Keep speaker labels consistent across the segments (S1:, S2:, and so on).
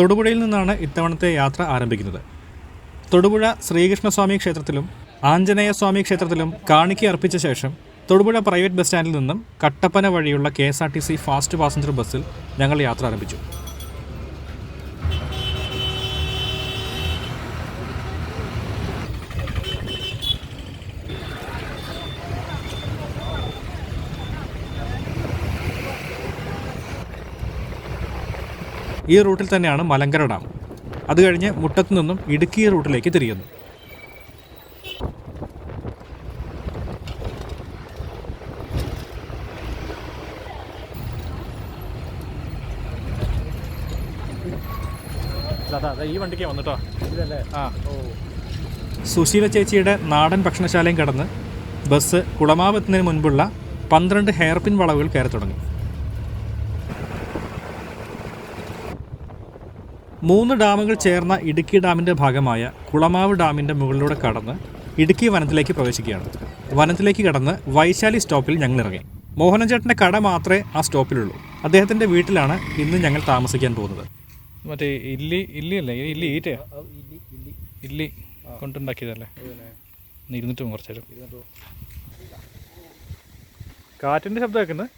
S1: തൊടുപുഴയിൽ നിന്നാണ് ഇത്തവണത്തെ യാത്ര ആരംഭിക്കുന്നത്. തൊടുപുഴ ശ്രീകൃഷ്ണസ്വാമി ക്ഷേത്രത്തിലും ആഞ്ജനേയ സ്വാമി ക്ഷേത്രത്തിലും കാണിക്ക് അർപ്പിച്ച ശേഷം തൊടുപുഴ പ്രൈവറ്റ് ബസ് സ്റ്റാൻഡിൽ നിന്നും കട്ടപ്പന വഴിയുള്ള K S R T C fast passenger ബസ്സിൽ ഞങ്ങൾ യാത്ര ആരംഭിച്ചു. ഈ റൂട്ടിൽ തന്നെയാണ് മലങ്കര ഡാം. അത് കഴിഞ്ഞ് മുട്ടത്തു നിന്നും ഇടുക്കി റൂട്ടിലേക്ക് തിരിയുന്നു. ഈ വണ്ടിക്ക് വന്നിട്ടോ? ആ. സുശീല ചേച്ചിയുടെ നാടൻ ഭക്ഷണശാലയും കടന്ന് ബസ് കുളമാവെത്തുന്നതിന് മുൻപുള്ള പന്ത്രണ്ട് ഹെയർപിൻ വളവുകൾ കയറി തുടങ്ങി. മൂന്ന് ഡാമുകൾ ചേർന്ന ഇടുക്കി ഡാമിന്റെ ഭാഗമായ കുളമാവ് ഡാമിന്റെ മുകളിലൂടെ കടന്ന് ഇടുക്കി വനത്തിലേക്ക് പ്രവേശിക്കുകയാണ്. വനത്തിലേക്ക് കടന്ന് വൈശാലി സ്റ്റോപ്പിൽ ഞങ്ങൾ ഇറങ്ങി മോഹനൻ ചേട്ടന്റെ കട മാത്രമേ ആ സ്റ്റോപ്പിലുള്ളൂ. അദ്ദേഹത്തിന്റെ വീട്ടിലാണ് ഇന്ന് ഞങ്ങൾ താമസിക്കാൻ പോകുന്നത്. മറ്റേ ഇല്ലി ഇല്ലി അല്ലേ? ഇല്ലി ഈറ്റ ഇല്ലി കൊണ്ടുണ്ടാക്കിയതല്ലേ? ഇരുന്നിട്ടും കുറച്ചേരം കാറ്റിന്റെ ശബ്ദം കേൾക്കുന്നത്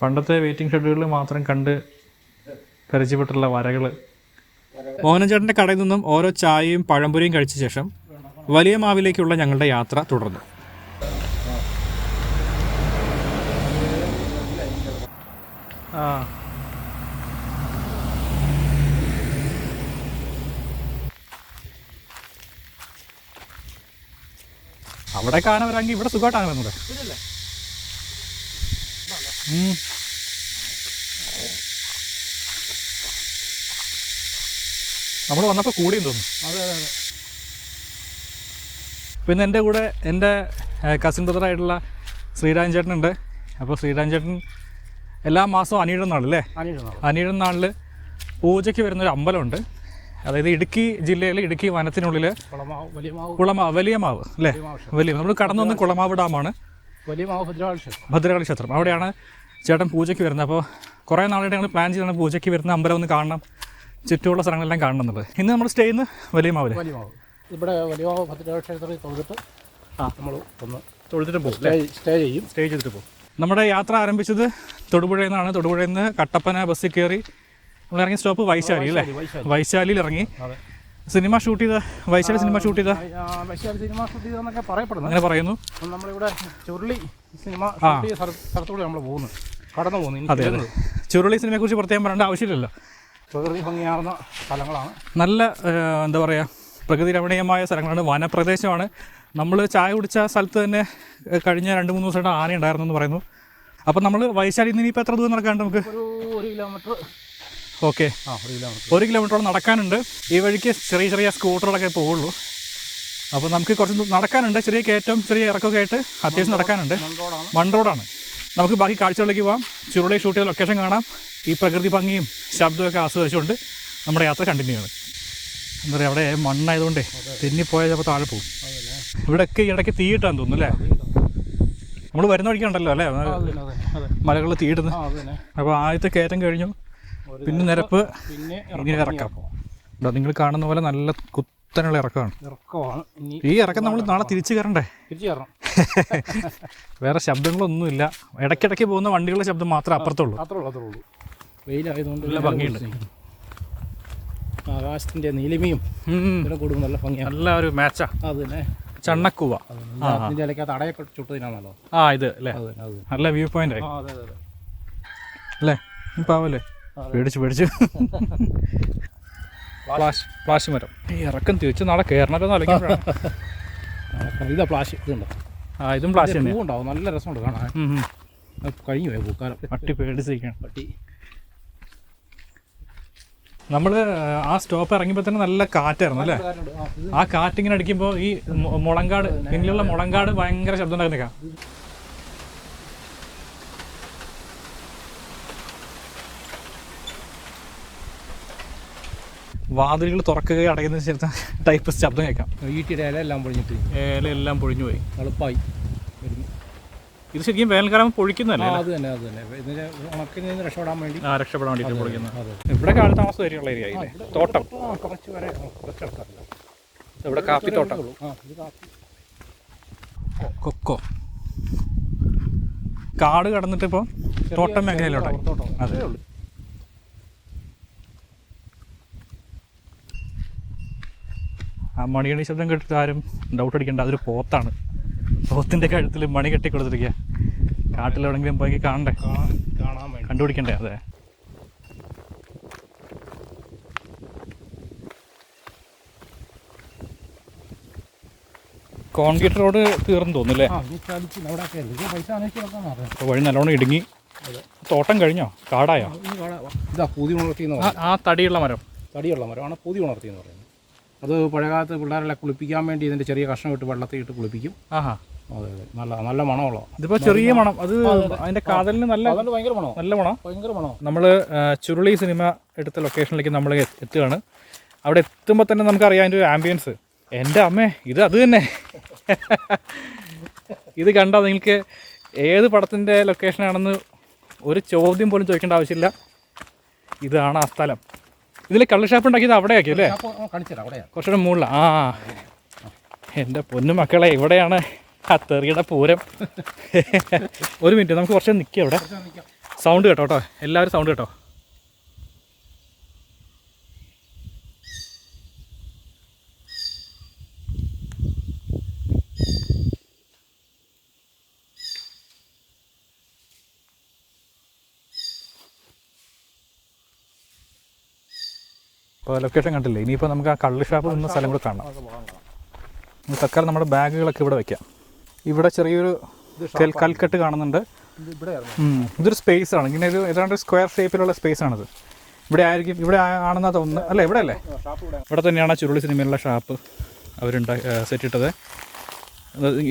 S1: പണ്ടത്തെ വെയിറ്റിംഗ് ഷെഡ്യൂളിൽ മാത്രം കണ്ട് പരിചയപ്പെട്ടുള്ള വരകൾ മോഹനചേട്ടന്റെ കടയിൽ നിന്നും ഓരോ ചായയും പഴംപൊരിയും കഴിച്ച ശേഷം വലിയ മാവിലേക്കുള്ള ഞങ്ങളുടെ യാത്ര തുടർന്നു. ആ. അവിടെ കാണാൻ വരാമെങ്കിൽ ഇവിടെ സുഖമായിട്ടാണ് വരുന്നത് ഉം. നമ്മൾ വന്നപ്പോൾ കൂടിയും തോന്നുന്നു.
S2: അതെ അതെ അതെ.
S1: പിന്നെ എന്റെ കൂടെ എന്റെ കസിൻ ബ്രദറായിട്ടുള്ള ശ്രീരാജൻ ചേട്ടനുണ്ട് അപ്പോൾ ശ്രീരാജൻ ചേട്ടൻ എല്ലാ മാസവും അനിയുടെ നാളല്ലേ അനിയുടെ നാളിൽ പൂജയ്ക്ക് വരുന്നൊരു അമ്പലമുണ്ട്. അതായത് ഇടുക്കി ജില്ലയിൽ ഇടുക്കി വനത്തിനുള്ളിൽ
S2: കുളമാവ് വലിയ മാവ്.
S1: അല്ലേ?
S2: വലിയ
S1: നമ്മൾ കടന്നു വന്ന് കുളമാവ് ഡാമാണ്.
S2: വലിയ ഭദ്രകാളി ക്ഷേത്രം
S1: ഭദ്രകാളി ക്ഷേത്രം അവിടെയാണ് ചേട്ടൻ പൂജയ്ക്ക് വരുന്നത്. അപ്പോൾ കുറേ നാളായിട്ട് ഞങ്ങൾ പ്ലാൻ ചെയ്താണ് പൂജയ്ക്ക് വരുന്ന അമ്പലം ഒന്ന് കാണണം. ചുറ്റുമുള്ള സ്ഥലങ്ങളെല്ലാം കാണണം എന്നുള്ളത്. ഇന്ന് നമ്മൾ സ്റ്റേ ചെയ്യുന്നത് വലിയ മാവിൽ.
S2: വലിയ മാവ്. ഇവിടെ വലിയ മാവ് ഭദ്രകാളി ക്ഷേത്രത്തിൽ തൊഴുതിട്ട്
S1: ആ.
S2: നമ്മൾ ഒന്ന്
S1: തൊഴുതിട്ട് പോകും
S2: സ്റ്റേ ചെയ്യും.
S1: സ്റ്റേ ചെയ്തിട്ട് പോകും. നമ്മുടെ യാത്ര ആരംഭിച്ചത് തൊടുപുഴയിൽ നിന്നാണ്. തൊടുപുഴയിൽ നിന്ന് കട്ടപ്പന ബസ്സിൽ കയറി നമ്മൾ ഇറങ്ങിയ സ്റ്റോപ്പ് വൈശാലി അല്ലേ? വൈശാലിയിൽ ഇറങ്ങി. സിനിമ ഷൂട്ട് ചെയ്ത വൈശാലി സിനിമ ഷൂട്ട് ചെയ്ത?
S2: വൈശാലി സിനിമ ഷൂട്ട് ചെയ്തെന്നൊക്കെ പറയപ്പെടുന്നു.
S1: അങ്ങനെ പറയുന്നു.
S2: നമ്മളിവിടെ ചുരുളി സിനിമ ഷൂട്ട് ചെയ്ത സ്ഥലത്തൂടെ നമ്മൾ പോകുന്നു. കടന്നു പോകുന്നു.
S1: അതെ അതെ. ചുരുളി സിനിമയെ കുറിച്ച് പ്രത്യേകം പറയേണ്ട ആവശ്യമില്ലല്ലോ.
S2: പ്രകൃതി ഭംഗിയാർന്ന സ്ഥലങ്ങളാണ്.
S1: നല്ല എന്താ പറയുക പ്രകൃതി രമണീയമായ സ്ഥലങ്ങളാണ്. വനപ്രദേശമാണ്. നമ്മൾ ചായ കുടിച്ച സ്ഥലത്ത് തന്നെ കഴിഞ്ഞ രണ്ട് മൂന്ന് ദിവസമായിട്ട് ആന ഉണ്ടായിരുന്നു എന്ന് പറയുന്നു. അപ്പം നമ്മൾ വൈശാലി നിന്ന് ഇനിയിപ്പോൾ എത്ര ദൂരം നടക്കാണ്ട് നമുക്ക്?
S2: ഒരു ഒരു കിലോമീറ്റർ
S1: ഓക്കെ.
S2: ആ ഒരു കിലോമീറ്റർ.
S1: ഒരു കിലോമീറ്ററോളം നടക്കാനുണ്ട്. ഈ വഴിക്ക് ചെറിയ ചെറിയ സ്കൂട്ടറുകളൊക്കെ പോവുള്ളൂ. അപ്പോൾ നമുക്ക് കുറച്ച് നടക്കാനുണ്ട്. ചെറിയ കയറ്റം ചെറിയ ഇറക്കമൊക്കെ ആയിട്ട് അത്യാവശ്യം നടക്കാനുണ്ട്. മൺ റോഡാണ് നമുക്ക് ബാക്കി കാഴ്ചകളിലേക്ക് പോകാം ചുരുളി ഷൂട്ട് ചെയ്ത ലൊക്കേഷൻ കാണാം. ഈ പ്രകൃതി ഭംഗിയും ശബ്ദമൊക്കെ ആസ്വദിച്ചുകൊണ്ട് നമ്മുടെ യാത്ര കണ്ടിന്യൂ ആണ് എന്താ പറയുക അവിടെ മണ്ണായതുകൊണ്ടേ തെന്നിപ്പോയാൽ ചിലപ്പോൾ താഴെ പോകും. ഇവിടെയൊക്കെ ഈ ഇടയ്ക്ക് തീയിട്ടാന്ന് തോന്നുന്നു അല്ലേ? നമ്മൾ വരുന്ന വഴിക്കുണ്ടല്ലോ അല്ലേ? മലകളിൽ തീയിടുന്നു അപ്പോൾ ആദ്യത്തെ കയറ്റം കഴിഞ്ഞു. പിന്നെ നിരപ്പ്.
S2: പിന്നെ
S1: ഇനി ഇറക്കാം നിങ്ങൾ കാണുന്ന പോലെ നല്ല കുത്തനുള്ള ഇറക്കമാണ്.
S2: ഇറക്കമാണ്.
S1: ഈ ഇറക്കം നമ്മൾ നാളെ തിരിച്ചു കയറണ്ടേ?
S2: തിരിച്ചു കയറണം.
S1: വേറെ ശബ്ദങ്ങളൊന്നുമില്ല. ഇടയ്ക്കിടയ്ക്ക് പോകുന്ന വണ്ടികളുടെ ശബ്ദം മാത്രമേ അപ്പുറത്തുള്ളൂ.
S2: അത്രേ ഉള്ളൂ അത്രേ ഉള്ളൂ. വെയിലായതുകൊണ്ട്
S1: നല്ല ഭംഗിയുണ്ട്.
S2: ആകാശത്തിന്റെ നീലിമയും. ഇതിനെ കൂടുമ്പോൾ നല്ല ഭംഗിയാണ്
S1: നല്ല ഒരു മാച്ചാ.
S2: അത് തന്നെ
S1: ചണ്ണക്കൂവ
S2: അതിന്റെ ഇലക്കകത്ത് അടയൊക്കെ ചുട്ടതിനാണല്ലോ.
S1: ആ ഇത് അല്ലേ. നല്ല വ്യൂ പോയിന്റ് അല്ലേ? പാവല്ലേ?
S2: അതെ.
S1: പേടിച്ചു പേടിച്ചു. ഫ്ലാഷ് ഫ്ലാഷ് മരം. ഈ ഇറക്കം തിരിച്ച് നാളെ കയറണല്ലോ
S2: അല്ലെങ്കിൽ ഇതാ പ്ലാഷ് ഇതുണ്ടോ.
S1: ആ ഇതും ഫ്ലാഷ് തന്നെ
S2: ഉണ്ടാവും നല്ല രസമുണ്ട് കാണാൻ. കഴിഞ്ഞു പോയി പൂക്കാലം.
S1: പട്ടി പേടിച്ചിരിക്കണം
S2: പട്ടി.
S1: നമ്മൾ ആ സ്റ്റോപ്പ് ഇറങ്ങിയപ്പോൾ തന്നെ നല്ല കാറ്റായിരുന്നു അല്ലേ?
S2: ആ
S1: കാറ്റിങ്ങനെ അടിക്കുമ്പോൾ ഈ മുളങ്കാട് പിന്നിലുള്ള മുളങ്കാട് ഭയങ്കര ശബ്ദം ഉണ്ടായിരുന്നേക്കാം. വാതിലുകൾ തുറക്കുകയും അടയ്ക്കുന്നതിന് ശേഷം ടൈപ്പ് ശബ്ദം കേൾക്കാം.
S2: ഈട്ടിയുടെ ഇല എല്ലാം പൊഴിഞ്ഞിട്ട്
S1: എല്ലാം പൊഴിഞ്ഞു പോയി.
S2: എളുപ്പമായി
S1: ഇത് ശരിക്കും വേനൽക്കാലം പൊഴിക്കുന്നതല്ലേ
S2: അത് തന്നെ അത് തന്നെ. ഇതിന് ഉണക്കിൽ നിന്ന് രക്ഷപ്പെടാൻ വേണ്ടി
S1: ആ രക്ഷപ്പെടാൻ വേണ്ടി പൊളിക്കുന്നത് ഇവിടെ കാലതാമസം വരെയുള്ള ഏരിയ ആയില്ലേ? തോട്ടം.
S2: കുറച്ച് വരെ കുറച്ച് ആൾക്കാരില്ല
S1: ഇവിടെ കാപ്പിത്തോട്ടം കൊക്കോ കാട് കടന്നിട്ട് ഇപ്പോൾ തോട്ടം മേഖലയിലോട്ടായി. അതെ. ആ മണികണി ശബ്ദം കേട്ടിട്ട് ആരും ഡൗട്ട് അടിക്കേണ്ട അതൊരു പോത്താണ്. പോത്തിന്റെ കഴുത്തിൽ മണി കെട്ടി കൊടുത്തിരിക്കുക കാട്ടിലെവിടെങ്കിലും പോയി കാണണ്ടേ? കണ്ടുപിടിക്കണ്ടേ അതെ? കോൺക്രീറ്റ് റോഡ് തീർന്നു തോന്നുന്നു
S2: ആ ഇത് ചലിച്ച് അവിടെ ഒക്കെ ഇത് പൈസ അന്വേഷിച്ച് നോക്കാൻ അറിയാം
S1: അപ്പോൾ വഴി നല്ലോണം ഇടുങ്ങി. തോട്ടം കഴിഞ്ഞോ? കാടായോ? ആ തടിയുള്ള മരം.
S2: തടിയുള്ള മരമാണ് പൂതി ഉണർത്തി എന്ന് പറയുന്നത്. അത് പഴയകാലത്ത് പിള്ളേരെ കുളിപ്പിക്കാൻ വേണ്ടി ഇതിന്റെ ചെറിയ കഷ്ണം ഇട്ട് വെള്ളത്തിൽ ഇട്ട് കുളിപ്പിക്കും.
S1: ആഹാ.
S2: അതെ അതെ. നല്ല നല്ല മണമുള്ള.
S1: ഇതിപ്പോ ചെറിയ മണം. അത് അതിന്റെ കാതലിന് നല്ല
S2: ഭയങ്കര മണോ?
S1: നല്ല മണം?
S2: ഭയങ്കര മണോ?
S1: നമ്മൾ ചുരുളി സിനിമ എടുത്ത ലൊക്കേഷനിലേക്ക് നമ്മൾ എത്തുകയാണ്. അവിടെ എത്തുമ്പോൾ തന്നെ നമുക്കറിയാം അതിന്റെ ഒരു ആംബിയൻസ്. എന്റെ അമ്മേ ഇത് അത് തന്നെ. ഇത് കണ്ടാൽ നിങ്ങൾക്ക് ഏത് പടത്തിന്റെ ലൊക്കേഷനാണെന്ന് ഒരു ചോദ്യം പോലും ചോദിക്കേണ്ട ആവശ്യമില്ല. ഇതാണ് ആ സ്ഥലം. ഇതിൽ കള്ള് ഷാപ്പ് ഉണ്ടാക്കിയത് അവിടെയാക്കി അല്ലേ? കുറച്ചുകൂടെ മുകളിലാണ് ആ എന്റെ പൊന്നു മക്കളെ ഇവിടെയാണ് ആ തെറിയുടെ പൂരം. ഒരു മിനിറ്റ് നമുക്ക് കുറച്ച് നിൽക്കാം ഇവിടെ സൗണ്ട് കേട്ടോ കേട്ടോ. എല്ലാവരും സൗണ്ട് കേട്ടോ. ഇപ്പോൾ ലൊക്കേഷൻ കണ്ടില്ലേ? ഇനിയിപ്പോൾ നമുക്ക് ആ കള്ള് ഷാപ്പ് നിന്ന സ്ഥലം കൂടെ കാണാം. തൽക്കാലം നമ്മുടെ ബാഗുകളൊക്കെ ഇവിടെ വെക്കാം. ഇവിടെ ചെറിയൊരു കൽ കൽക്കെട്ട് കാണുന്നുണ്ട്. ഇതൊരു സ്പേസ് ആണ്. ഇങ്ങനെ ഒരു ഏതാണ്ട് സ്ക്വയർ ഷേപ്പിലുള്ള സ്പേസ് ആണിത്. ഇവിടെ ആയിരിക്കും ഇവിടെ ആണെന്നാ തോന്നുന്നു. അല്ലേ ഇവിടെ അല്ലേ?
S2: ഇവിടെ.
S1: തന്നെയാണ് ആ ചുരുളി സിനിമയിലുള്ള ഷാപ്പ് അവരുണ്ടാ സെറ്റ് ഇട്ടത്.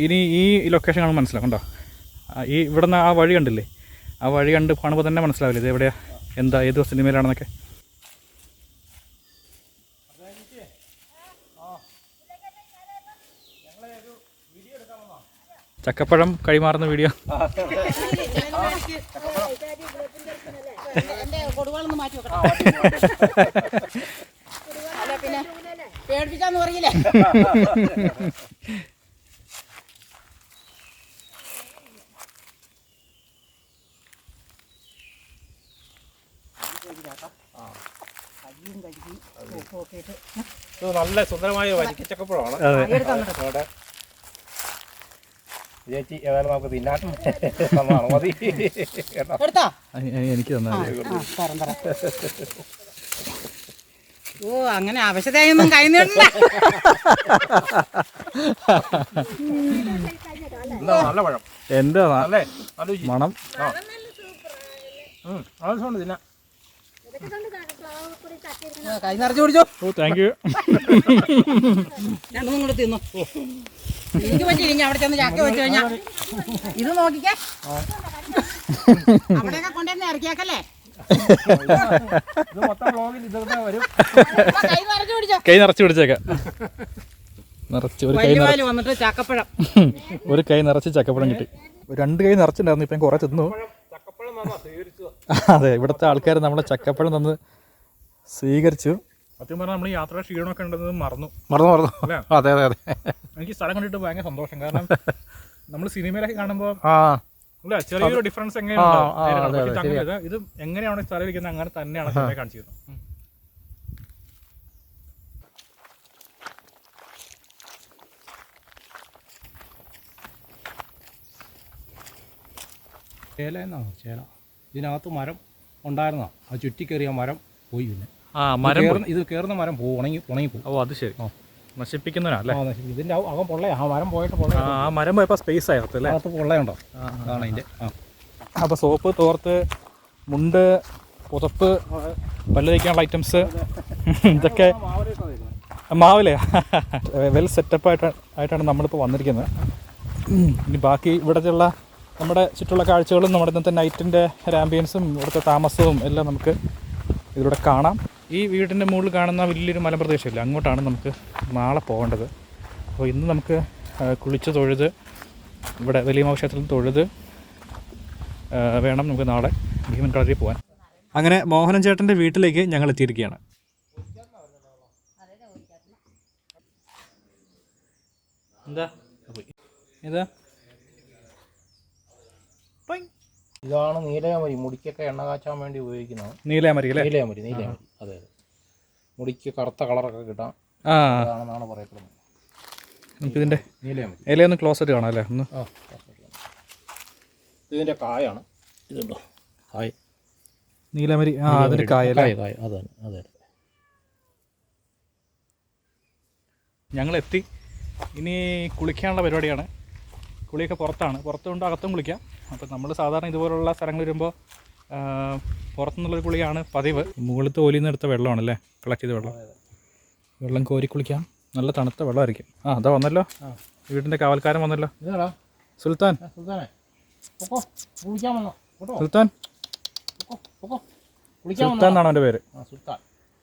S1: ഇനി ഈ ലൊക്കേഷൻ കാണുമ്പോൾ മനസ്സിലാവും കണ്ടോ? ഈ ഇവിടെ നിന്ന് ആ വഴി കണ്ടില്ലേ? ആ വഴി കണ്ട് കാണുമ്പോൾ തന്നെ മനസ്സിലാവില്ലേ? ഇത് എവിടെയാണ് എന്താ ഏത് സിനിമയിലാണെന്നൊക്കെ ചക്കപ്പഴം കൈമാറുന്ന വീഡിയോ.
S3: പറയില്ലേ?
S2: നല്ല സുന്ദരമായ വരിക്കച്ചക്കപ്പഴമാണ്
S1: അതെ.
S2: അവിടെ ചേച്ചി ഏതായാലും നമുക്ക് തിന്നാൻ തന്നതാണ്? മതി.
S1: എനിക്ക് തന്നാ
S3: ഓ അങ്ങനെ ആവശ്യതയൊന്നും കൈ നീട്ടില്ല
S2: എന്താ നല്ല പഴം. എന്റെ.
S1: മണം.
S2: തിന്നാൻ.
S3: കൈ നിറച്ചു പിടിച്ചോ
S1: ഓ താങ്ക് യു
S3: രണ്ടും കൂടെ തിന്നു. എനിക്ക് പറ്റിയില്ല. ഇനി അവിടെ ചെന്ന് ചാക്ക വെച്ച് കഴിഞ്ഞാ. ഇത് നോക്കിക്കേ. അവിടെയൊക്കെ കൊണ്ടുവന്ന് ഇറക്കിയാക്കല്ലേ?
S2: ഇത് മൊത്തം ബ്ലോഗിൽ ഇതൊക്കെ വരും
S3: കൈ നിറച്ചു
S1: പിടിച്ചേക്കാം. നിറച്ച് ഒരു കൈ
S3: വന്നിട്ട് ചക്കപ്പഴം.
S1: ഒരു കൈ നിറച്ച് ചക്കപ്പഴം കിട്ടി. രണ്ട് കൈ നിറച്ചിട്ടുണ്ടായിരുന്നു. ഇപ്പം കുറെ തിന്നു. അതെ ഇവിടുത്തെ ആൾക്കാർ നമ്മളെ ചക്കപ്പഴം തന്ന് സ്വീകരിച്ചു. സത്യം പറഞ്ഞാൽ നമ്മൾ യാത്ര ക്ഷീണമൊക്കെ ഉണ്ടെന്ന് മറന്നു.
S2: മറന്നു മറന്നു? അതെ അതെ അതെ.
S1: എനിക്ക് സ്ഥലം കണ്ടിട്ട് ഭയങ്കര സന്തോഷം. കാരണം നമ്മൾ സിനിമയിലൊക്കെ കാണുമ്പോൾ
S2: ആ.
S1: ചെറിയൊരു ഡിഫറൻസ്
S2: എങ്ങനെയുണ്ട്?
S1: എങ്ങനെയാണ്
S2: ആ,
S1: ഇത് എങ്ങനെയാണ് സ്ഥലം ഇരിക്കുന്നത്? അങ്ങനെ തന്നെയാണ് സിനിമ കാണിച്ചിരുന്നത്.
S2: ചേല എന്നാണ് ചേല. ഇതിനകത്ത് മരം ഉണ്ടായിരുന്നോ? അത് ചുറ്റിക്കേറിയ മരം പോയി പിന്നെ.
S1: ആ മരം പോയി.
S2: ഇത് കയറുന്ന മരം പോകും ഉണങ്ങി ഉണങ്ങി പോകും
S1: ഓ അത് ശരി.
S2: ആ.
S1: അല്ലേ
S2: ആ നശിപ്പിക്കും. ഇതിന്റെ അകം- അകം പൊള്ളയാ. ആ മരം പോയിട്ട്
S1: ആ ആ മരം പോയപ്പോൾ സ്പേസ് ആയിരുന്നു അല്ലേ?
S2: അകത്ത് പൊള്ളയുണ്ടോ? അതാണ് അതിന്റെ ആ.
S1: അപ്പോൾ സോപ്പ് തോർത്ത് മുണ്ട് പുതപ്പ് പല്ല് തേക്കാനുള്ള ഐറ്റംസ് ഇതൊക്കെ മാവിലെ. വെൽ സെറ്റപ്പ് ആയിട്ട് ആയിട്ടാണ് നമ്മളിപ്പോൾ വന്നിരിക്കുന്നത്. ഉം. ഇനി ബാക്കി ഇവിടെയുള്ള നമ്മുടെ ചുറ്റുള്ള കാഴ്ചകളും നമ്മുടെ ഇന്നത്തെ നൈറ്റിന്റെ ഒരു ആംബിയൻസും ഇവിടുത്തെ താമസവും എല്ലാം നമുക്ക് ഇതിലൂടെ കാണാം. ഈ വീടിന്റെ മുകളിൽ കാണുന്ന വലിയൊരു മലപ്രദേശമില്ല അങ്ങോട്ടാണ് നമുക്ക് നാളെ പോകേണ്ടത്. അപ്പോൾ ഇന്ന് നമുക്ക് കുളിച്ച് തൊഴുത് ഇവിടെ വലിയ ക്ഷേത്രത്തിൽ തൊഴുത് വേണം നമുക്ക് നാളെ ഭീമൻ കളരി പോകാൻ. അങ്ങനെ മോഹനൻ ചേട്ടന്റെ വീട്ടിലേക്ക് ഞങ്ങൾ എത്തിയിരിക്കുകയാണ്. എന്താ? ഏതാ
S2: ഇതാണ് നീലയാമരി. മുടിക്കൊക്കെ എണ്ണ കാച്ചാൻ വേണ്ടി ഉപയോഗിക്കുന്നത്.
S1: നീലയമരി അല്ലേ?
S2: നീലയാമരി നീലയാമരി. അതെ അതെ. മുടിക്ക് കറുത്ത കളറൊക്കെ കിട്ടാം.
S1: ആ.
S2: അതാണെന്നാണ് പറയപ്പെടുന്നത്.
S1: നമുക്കിതിന്റെ
S2: നീലയാമരി.
S1: ഇലയൊന്ന് ക്ലോസ് ആയിട്ട് കാണാം അല്ലേ? ഒന്ന്.
S2: ആ ഇതിന്റെ കായാണ്. ഇതുണ്ടോ കായ്.
S1: നീലമരി ആ അതിന്റെ കായ
S2: കായ കായ. അതെ അതെ
S1: ഞങ്ങൾ എത്തി ഇനി കുളിക്കാനുള്ള പരിപാടിയാണ്. കുളിയൊക്കെ പുറത്താണ്. പുറത്തുകൊണ്ട് അകത്തും കുളിക്കാം. അപ്പോൾ നമ്മൾ സാധാരണ ഇതുപോലുള്ള സ്ഥലങ്ങൾ വരുമ്പോൾ പുറത്തുനിന്നുള്ളൊരു കുളിയാണ് പതിവ്. മുകളിലത്തെ ഓലിയിൽ നിന്ന് എടുത്ത വെള്ളമാണല്ലേ? കളക്ട് ചെയ്ത വെള്ളം. വെള്ളം കോരി കുളിക്കാം. നല്ല തണുത്ത വെള്ളമായിരിക്കും. ആ അതാ വന്നല്ലോ.
S2: ആ.
S1: വീടിന്റെ കാവൽക്കാരൻ വന്നല്ലോ. സുൽത്താൻ. സുൽത്താൻ. സുൽത്താൻ എന്നാണ് അവന്റെ പേര്?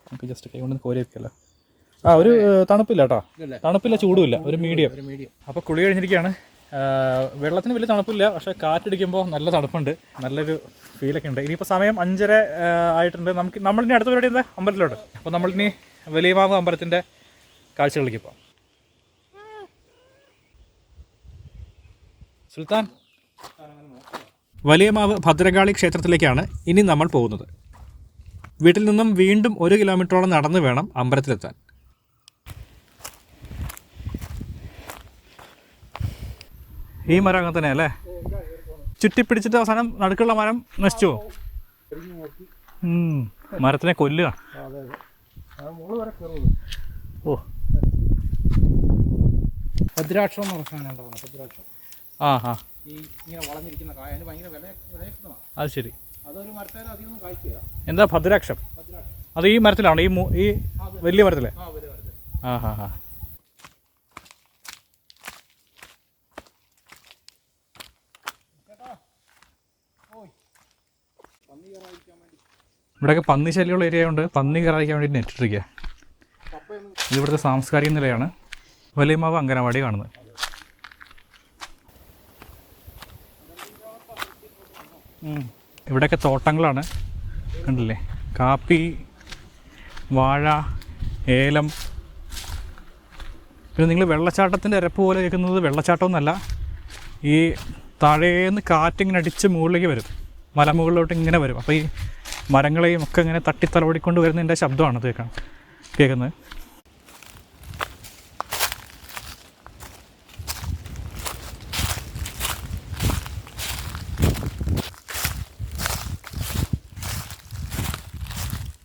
S1: നമുക്ക് ജസ്റ്റ് കൈ കൊണ്ട് കോരി വെക്കല്ലോ ആ ഒരു തണുപ്പില്ല കേട്ടോ. തണുപ്പില്ല ചൂടുമില്ല. ഒരു മീഡിയം
S2: ഒരു മീഡിയം
S1: അപ്പോൾ കുളി കഴിഞ്ഞിരിക്കുകയാണ്. വെള്ളത്തിന് വലിയ തണുപ്പില്ല പക്ഷേ കാറ്റടിക്കുമ്പോൾ നല്ല തണുപ്പുണ്ട്. നല്ലൊരു ഫീലൊക്കെ ഉണ്ട് ഇനിയിപ്പോൾ സമയം അഞ്ചര ആയിട്ടുണ്ട്. നമുക്ക് നമ്മളിനി അടുത്ത പരിപാടി എന്താ? അമ്പലത്തിലോട്ട്. അപ്പോൾ നമ്മളിനി വലിയമാവ് അമ്പലത്തിന്റെ കാഴ്ചകളിലേക്ക് പോകാം സുൽത്താൻ വലിയമാവ് ഭദ്രകാളി ക്ഷേത്രത്തിലേക്കാണ് ഇനി നമ്മൾ പോകുന്നത്. വീട്ടിൽ നിന്നും വീണ്ടും ഒരു കിലോമീറ്ററോളം നടന്നു വേണം അമ്പലത്തിലെത്താൻ. ഈ മരം അങ്ങനെ തന്നെ അല്ലേ ചുറ്റിപ്പിടിച്ചിട്ട് അവസാനം നടുക്കുള്ള മരം നശിച്ചു പോകും. മരത്തിനെ കൊല്ലുക. ഓ.
S2: ഭദ്രാക്ഷം എന്ന് പറഞ്ഞ സാധനം ഉണ്ടാവുന്നത് ഭദ്രാക്ഷം
S1: ആ ആ.
S2: ഈ ഇങ്ങനെ വളഞ്ഞിരിക്കുന്ന കായ അതിന് ഭയങ്കര വില വിലയിരുത്തുന്നതാണ്
S1: അത് ശരി.
S2: അതൊരു മരത്തേലും അധികം കായ്ക്കുക.
S1: എന്താ ഭദ്രാക്ഷം? അത് ഈ മരത്തിലാണോ? ഈ ഈ വലിയ മരത്തിലെ?
S2: ആ
S1: ഹാ ഹാ ഇവിടെയൊക്കെ പന്നി ശല്യമുള്ള ഏരിയ കൊണ്ട് പന്നി കയറാതിരിക്കാൻ വേണ്ടി നെറ്റിട്ടിരിക്കുക ഇവിടുത്തെ സാംസ്കാരിക നിലയാണ്. വലിയമാവ് അങ്കനവാടി കാണുന്നത്. ഇവിടെയൊക്കെ തോട്ടങ്ങളാണ്. കണ്ടില്ലേ? കാപ്പി വാഴ ഏലം. പിന്നെ നിങ്ങൾ വെള്ളച്ചാട്ടത്തിന്റെ ഇരപ്പ് പോലെ കേൾക്കുന്നത് വെള്ളച്ചാട്ടമൊന്നുമല്ല. ഈ താഴേന്ന് കാറ്റിങ്ങനെ അടിച്ച് മുകളിലേക്ക് വരും. മലമുകളിലോട്ട് ഇങ്ങനെ വരും. അപ്പോൾ ഈ മരങ്ങളെയും ഒക്കെ ഇങ്ങനെ തട്ടി തലവടിക്കൊണ്ട് വരുന്നതിന്റെ ശബ്ദമാണ് കേൾക്കാൻ കേൾക്കുന്നത്.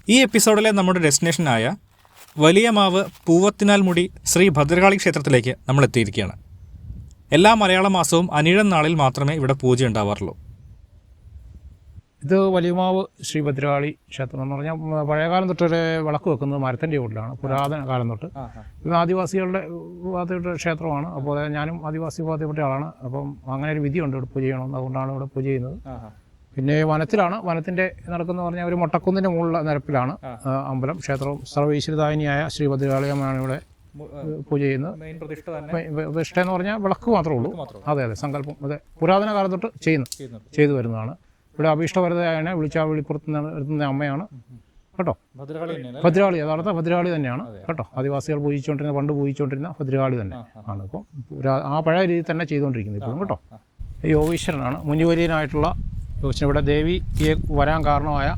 S1: ഈ എപ്പിസോഡിലെ നമ്മുടെ ഡെസ്റ്റിനേഷനായ വലിയ മാവ് പൂവത്തിനാൽ മുടി ശ്രീ ഭദ്രകാളി ക്ഷേത്രത്തിലേക്ക് നമ്മൾ എത്തിയിരിക്കുകയാണ് എല്ലാ മലയാള മാസവും അനിഴം നാളിൽ മാത്രമേ ഇവിടെ പൂജ ഉണ്ടാവാറുള്ളൂ.
S2: ഇത് വലിയമാവ് ശ്രീ ഭദ്രകാളി ക്ഷേത്രം എന്ന് പറഞ്ഞാൽ പഴയകാലം തൊട്ടൊരു വിളക്ക് വെക്കുന്നത് മരത്തിന്റെ ഉള്ളിലാണ് പുരാതന കാലം തൊട്ട്. ഇത് ആദിവാസികളുടെ വിഭാഗത്തിൽപ്പെട്ട ക്ഷേത്രമാണ്. അപ്പോൾ ഞാനും ആദിവാസി വിഭാഗത്തിൽപ്പെട്ട ആളാണ്. അപ്പം അങ്ങനെ ഒരു വിധിയുണ്ട് ഇവിടെ പൂജ ചെയ്യണം അതുകൊണ്ടാണ് ഇവിടെ പൂജ ചെയ്യുന്നത്. പിന്നെ വനത്തിലാണ്. വനത്തിന്റെ നടക്കുന്ന പറഞ്ഞാൽ ഒരു മൊട്ടക്കുന്നിന്റെ മുകളിലെ നിരപ്പിലാണ് അമ്പലം. ക്ഷേത്രവും സർവീശ്വരദായനിയായ ശ്രീ ഭദ്രകാളിയമ്മയാണ് ഇവിടെ പൂജ ചെയ്യുന്നത്.
S1: പ്രതിഷ്ഠ
S2: എന്ന് പറഞ്ഞാൽ വിളക്ക് മാത്രമേ ഉള്ളൂ. അതെ അതെ സങ്കല്പം. അതെ പുരാതന കാലം തൊട്ട് ചെയ്യുന്നു ചെയ്തു വരുന്നതാണ്. ഇവിടെ അഭീഷ്ടവരതയാണ് വിളിച്ചാൽ വിളിപ്പുറത്ത് നിർത്തുന്ന അമ്മയാണ്. കേട്ടോ?
S1: ഭദ്രകാളി
S2: യഥാർത്ഥ ഭദ്രകാളി തന്നെയാണ്. കേട്ടോ? ആദിവാസികൾ പൂജിച്ചുകൊണ്ടിരുന്ന പണ്ട് പൂജിച്ചുകൊണ്ടിരുന്ന ഭദ്രകാളി തന്നെ ആണ്. ഇപ്പോൾ ആ പഴയ രീതിയിൽ തന്നെ ചെയ്തുകൊണ്ടിരിക്കുന്നത് ഇപ്പോഴും കേട്ടോ? യോഗീശ്വരനാണ്. മുനിവര്യനായിട്ടുള്ള യോഗീശ്വരൻ. ഇവിടെ ദേവിയെ വരാൻ കാരണമായ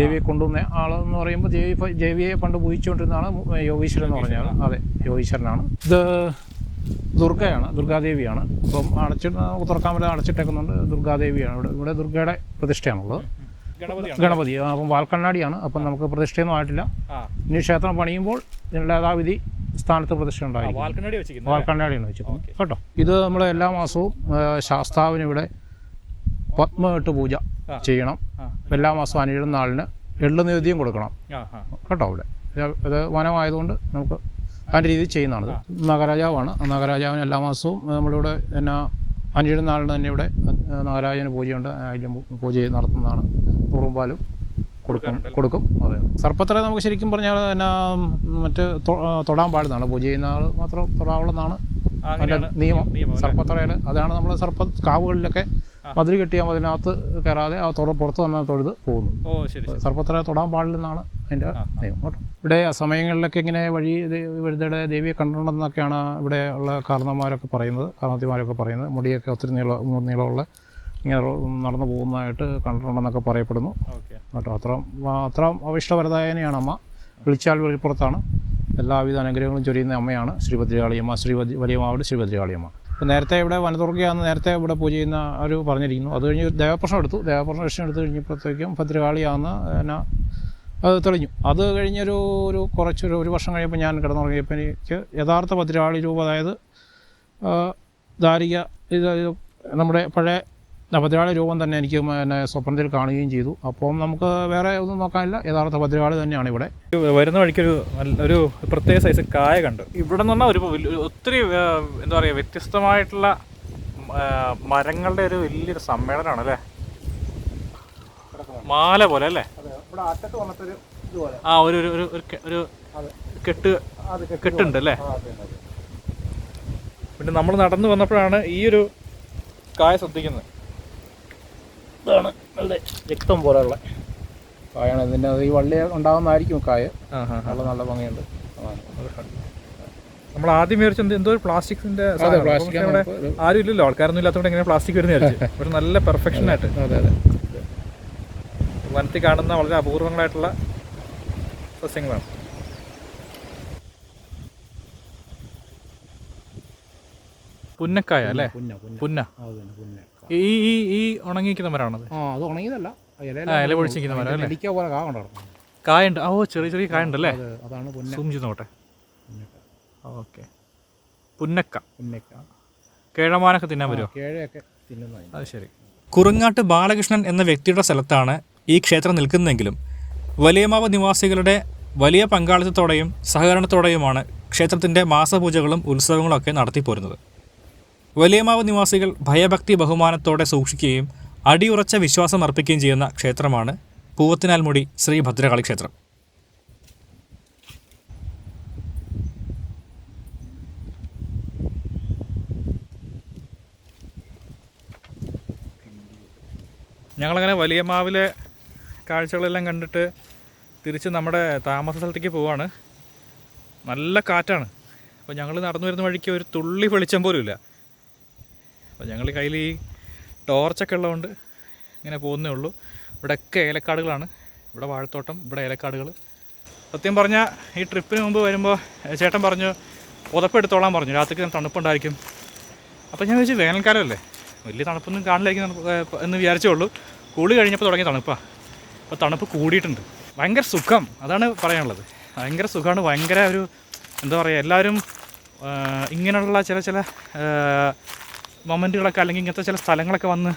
S2: ദേവിയെ കൊണ്ടുവന്ന ആളെന്ന് പറയുമ്പോൾ ദേവി ദേവിയെ പണ്ട് പൂജിച്ചുകൊണ്ടിരുന്നതാണ് യോഗീശ്വരൻ എന്ന് പറഞ്ഞാൽ അതെ യോഗീശ്വരനാണ്. ഇത് ദുർഗയാണ് ദുർഗാദേവിയാണ്. ഇപ്പം അടച്ചി വരെ അടച്ചിട്ടേക്കുന്നുണ്ട് ദുർഗാദേവിയാണ്. ഇവിടെ ഇവിടെ ദുർഗയുടെ പ്രതിഷ്ഠയാണുള്ളത്. ഗണപതി അപ്പം വാൽക്കണ്ണാടിയാണ്. അപ്പം നമുക്ക് പ്രതിഷ്ഠയൊന്നും ആയിട്ടില്ല. ഇനി ക്ഷേത്രം പണിയുമ്പോൾ ഇതിനുള്ള യഥാവിധി സ്ഥാനത്ത് പ്രതിഷ്ഠ ഉണ്ടായിരിക്കും. വാൽക്കണ്ണാടിയാണ് വെച്ചിരിക്കുന്നത്. കേട്ടോ? ഇത് നമ്മൾ എല്ലാ മാസവും ശാസ്താവിനിവിടെ ശാസ്താവിന് ഇവിടെ പത്മകെട്ട് പൂജ ചെയ്യണം എല്ലാ മാസവും അനിഴം നാളിന് എള്ളു നികുതിയും കൊടുക്കണം. കേട്ടോ അവിടെ? ഇത് ഇത് വനമായതുകൊണ്ട് നമുക്ക് അതിന്റെ രീതിയിൽ ചെയ്യുന്നതാണ്. നാഗരാജാവാണ്. ആ നാഗരാജാവിന് എല്ലാ മാസവും നമ്മളിവിടെ എന്നാ അഞ്ചിടുന്ന നാളിന് തന്നെ ഇവിടെ നാഗരാജന് പൂജയുണ്ട്. അതിലും പൂജ നടത്തുന്നതാണ്. നൂറും പാലും കൊടുക്കും കൊടുക്കും. അതെ. സർപ്പത്തറ നമുക്ക് ശരിക്കും പറഞ്ഞാൽ എന്നാ മറ്റ് തൊടാൻ പാടുന്നതാണ്. പൂജ ചെയ്യുന്ന ആൾ മാത്രം തൊടാവുള്ളതാണ്.
S1: അതിന്റെ
S2: നിയമം. സർപ്പത്തറയിൽ അതാണ് നമ്മൾ സർപ്പ കാവുകളിലൊക്കെ മതിൽ കെട്ടിയാൽ അതിനകത്ത് കയറാതെ ആ തൊട പുറത്ത് തന്നെ തൊഴുത് പോകുന്നു. സർപ്പത്ര തൊടാൻ പാടില്ലെന്നാണ് അതിന്റെ ദൈവം. കേട്ടോ ഇവിടെ ആ സമയങ്ങളിലൊക്കെ ഇങ്ങനെ വഴി ഇവരുടെ ദേവിയെ കണ്ടിട്ടുണ്ടെന്നൊക്കെയാണ് ഇവിടെ ഉള്ള കാരണന്മാരൊക്കെ പറയുന്നത് കാരണത്തിമാരൊക്കെ പറയുന്നത്. മുടിയൊക്കെ ഒത്തിരി നീളം നീളമുള്ള ഇങ്ങനെ നടന്നു പോകുന്നതായിട്ട് കണ്ടിട്ടുണ്ടെന്നൊക്കെ പറയപ്പെടുന്നു.
S1: ഓക്കെ.
S2: കേട്ടോ അത്ര അത്ര അവിഷ്ടപരതായനെയാണ് അമ്മ. വിളിച്ചാൽ വെളിപ്പുറത്താണ്. എല്ലാവിധ അനുഗ്രഹങ്ങളും ചൊരിയുന്ന അമ്മയാണ് ശ്രീഭദ്രകാളിയമ്മ ശ്രീ വലിയമാവിടെ ശ്രീഭദ്രകാളിയമ്മ അപ്പോൾ നേരത്തെ ഇവിടെ വനദുർഗയാന്ന് നേരത്തെ ഇവിടെ പൂജ ചെയ്യുന്ന ഒരു പറഞ്ഞിരിക്കുന്നു. അത് കഴിഞ്ഞ് ദേവപ്രശ്നം എടുത്തു. ദേവപ്രശ്നം എടുത്തു എടുത്ത് കഴിഞ്ഞപ്പോഴത്തേക്കും ഭദ്രകാളിയാന്ന് എന്നാ അത് തെളിഞ്ഞു. അത് കഴിഞ്ഞൊരു ഒരു കുറച്ചൊരു ഒരു വർഷം കഴിയുമ്പോൾ ഞാൻ കിടന്നുറങ്ങിയപ്പോൾ എനിക്ക് യഥാർത്ഥ പതിരാളി രൂപ അതായത് ദാരിക ഇത് നമ്മുടെ പഴയ ഭദ്രകാളി രൂപം തന്നെ എനിക്ക് പിന്നെ സ്വപ്നത്തിൽ കാണുകയും ചെയ്തു. അപ്പം നമുക്ക് വേറെ ഒന്നും നോക്കാനില്ല. യഥാർത്ഥ ഭദ്രകാളി തന്നെയാണ് ഇവിടെ.
S1: വരുന്ന വഴിക്കൊരു ഒരു പ്രത്യേക സൈസ് കായ കണ്ടു. ഇവിടെ നിന്ന് ഒരു ഒത്തിരി എന്താ പറയുക വ്യത്യസ്തമായിട്ടുള്ള മരങ്ങളുടെ ഒരു വലിയൊരു സമ്മേളനമാണ് അല്ലേ മാല പോലെ അല്ലേ? ആ ഒരു ഒരു ഒരു- ഒരു കെട്ട് കെട്ടുണ്ട് അല്ലേ? പിന്നെ നമ്മൾ നടന്നു വന്നപ്പോഴാണ് ഈ ഒരു കായ ശ്രദ്ധിക്കുന്നത്.
S2: ഇതാണ് നല്ല രക്തം പോലെയുള്ള കായാണ്. ഇതിന്റെ ഈ വള്ളി ഉണ്ടാകുന്നതായിരിക്കും കായ. നല്ല നല്ല ഭംഗിയുണ്ട്.
S1: നമ്മൾ ആദ്യം വിചാരിച്ചു എന്ത് എന്തോ ഒരു പ്ലാസ്റ്റിക്സിന്റെ
S2: അതെ
S1: ആരും ഇല്ലല്ലോ. ആൾക്കാരൊന്നും ഇല്ലാത്തതുകൊണ്ട് എങ്ങനെ പ്ലാസ്റ്റിക് വരുന്ന വിചാരിച്ചു ഒരു നല്ല പെർഫെക്ഷൻ ആയിട്ട്.
S2: അതെ അതെ.
S1: വനത്തിൽ കാണുന്ന വളരെ അപൂർവങ്ങളായിട്ടുള്ള സസ്യങ്ങളാണ്. പുന്നക്കായ അല്ലേ?
S2: പുന്ന
S1: ഈ ഈ ഈ ഉണങ്ങിക്കുന്ന മരമാണത്
S2: അത് ഉണങ്ങിയതല്ല.
S1: ഇല പൊഴിച്ചിരിക്കുന്ന മരം അല്ലേ? കായുണ്ട്. ഓ ചെറിയ ചെറിയ കായുണ്ട് അല്ലേ
S2: അത് അതാണ് പുന്ന.
S1: സൂം ചെയ്ത് നോട്ടെ ഓക്കെ. പുന്നക്ക.
S2: പുന്നക്ക.
S1: കേഴമാനൊക്കെ തിന്നാൻ വരുമോ
S2: കേഴയൊക്കെ
S1: അത് ശരി. കുറുങ്ങാട്ട് ബാലകൃഷ്ണൻ എന്ന വ്യക്തിയുടെ സ്ഥലത്താണ് ഈ ക്ഷേത്രം നിൽക്കുന്നെങ്കിലും വലിയമാവ് നിവാസികളുടെ വലിയ പങ്കാളിത്തത്തോടെയും സഹകരണത്തോടെയുമാണ് ക്ഷേത്രത്തിന്റെ മാസപൂജകളും ഉത്സവങ്ങളും ഒക്കെ നടത്തിപ്പോരുന്നത്. വലിയമാവ് നിവാസികൾ ഭയഭക്തി ബഹുമാനത്തോടെ സൂക്ഷിക്കുകയും അടിയുറച്ച വിശ്വാസം അർപ്പിക്കുകയും ചെയ്യുന്ന ക്ഷേത്രമാണ് പൂവത്തിനാൽമുടി ശ്രീ ഭദ്രകാളി ക്ഷേത്രം. ഞങ്ങളങ്ങനെ വലിയമാവിലെ കാഴ്ചകളെല്ലാം കണ്ടിട്ട് തിരിച്ച് നമ്മുടെ താമസ സ്ഥലത്തേക്ക് പോവാണ്. നല്ല കാറ്റാണ്. അപ്പോൾ ഞങ്ങൾ നടന്നു വരുന്ന വഴിക്ക് ഒരു തുള്ളി വെളിച്ചം പോലും ഇല്ല അപ്പോൾ ഞങ്ങൾ കയ്യിൽ ഈ ടോർച്ചൊക്കെ ഉള്ളതുകൊണ്ട് ഇങ്ങനെ പോകുന്നേ ഉള്ളൂ. ഇവിടെയൊക്കെ ഏലക്കാടുകളാണ്. ഇവിടെ വാഴത്തോട്ടം ഇവിടെ ഏലക്കാടുകൾ സത്യം പറഞ്ഞാൽ ഈ ട്രിപ്പിന് മുമ്പ് വരുമ്പോൾ ചേട്ടൻ പറഞ്ഞു പുതപ്പെടുത്തോളാൻ പറഞ്ഞു. രാത്രിക്ക് തണുപ്പുണ്ടായിരിക്കും. അപ്പോൾ ഞാൻ ചോദിച്ചു വേനൽക്കാലമല്ലേ? വലിയ തണുപ്പൊന്നും കാണില്ലായിരിക്കും എന്ന് വിചാരിച്ചേ ഉള്ളൂ. കൂളി കഴിഞ്ഞപ്പോൾ തുടങ്ങിയ തണുപ്പാണ് അപ്പോൾ തണുപ്പ് കൂടിയിട്ടുണ്ട്. ഭയങ്കര സുഖം അതാണ് പറയാനുള്ളത്. ഭയങ്കര സുഖമാണ് ഭയങ്കര ഒരു എന്താ പറയുക എല്ലാവരും ഇങ്ങനെയുള്ള ചില ചില മൊമെന്റുകളൊക്കെ അല്ലെങ്കിൽ ഇങ്ങനത്തെ ചില സ്ഥലങ്ങളൊക്കെ വന്ന്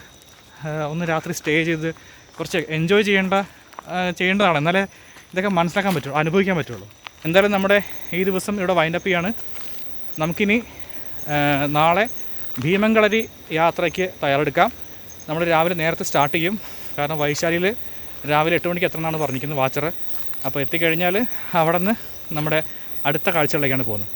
S1: ഒന്ന് രാത്രി സ്റ്റേ ചെയ്ത് കുറച്ച് എൻജോയ് ചെയ്യേണ്ട ചെയ്യേണ്ടതാണ്. എന്നാലേ ഇതൊക്കെ മനസ്സിലാക്കാൻ പറ്റുള്ളൂ അനുഭവിക്കാൻ പറ്റുള്ളൂ. എന്തായാലും നമ്മുടെ ഈ ദിവസം ഇവിടെ വൈൻഡപ്പ് ചെയ്യാണ്. നമുക്കിനി നാളെ ഭീമങ്കളരി യാത്രയ്ക്ക് തയ്യാറെടുക്കാം. നമ്മൾ രാവിലെ നേരത്തെ സ്റ്റാർട്ട് ചെയ്യും. കാരണം വൈശാലിയിൽ രാവിലെ എട്ട് മണിക്ക് എത്തണമെന്നാണ് പറഞ്ഞിരിക്കുന്നത് വാച്ചർ അപ്പോൾ എത്തിക്കഴിഞ്ഞാൽ അവിടെ നിന്ന് നമ്മുടെ അടുത്ത കാഴ്ചകളിലേക്കാണ് പോകുന്നത്.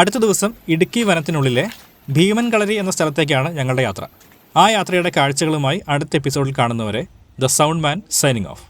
S1: അടുത്ത ദിവസം ഇടുക്കി വനത്തിനുള്ളിലെ ഭീമൻ കളരി എന്ന സ്ഥലത്തേക്കാണ് ഞങ്ങളുടെ യാത്ര. ആ യാത്രയുടെ കാഴ്ചകളുമായി അടുത്ത എപ്പിസോഡിൽ കാണുന്നവരെ the sound man signing off.